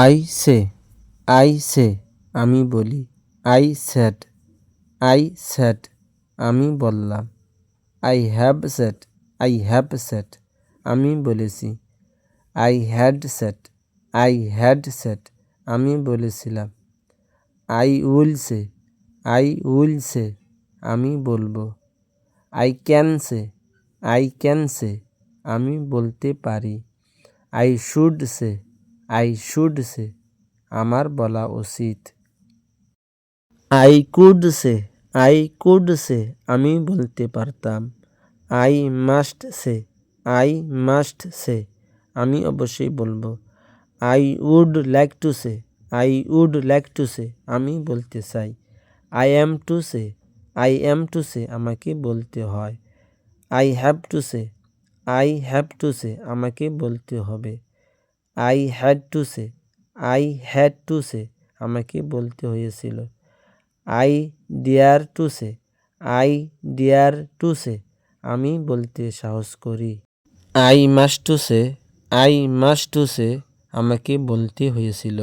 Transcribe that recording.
I say I say, আমি বলি, I sad I said আমি বললাম, I have said, I have said, আমি বলেছি, I had said, I had said, আমি বলেছিলাম, I will say, I will say, আমি বলব, I can say, I can say, আমি বলতে পারি, I should say I should say, আমার বলা উচিত। I could say, I could say, আমি বলতে পারতাম। I must say, I must say, আমি অবশ্যই বলব। I would like to say, I would like to say, আমি বলতে চাই। I am to say, I am to say, আমাকে বলতে হয়। I have to say, I have to say, আমাকে বলতে হবে। I had to say, I had to say আমাকে বলতে হয়েছিল। I dare to say, I dare to say আমি বলতে সাহস করি। I must to say, I must to say আমাকে বলতে হয়েছিল।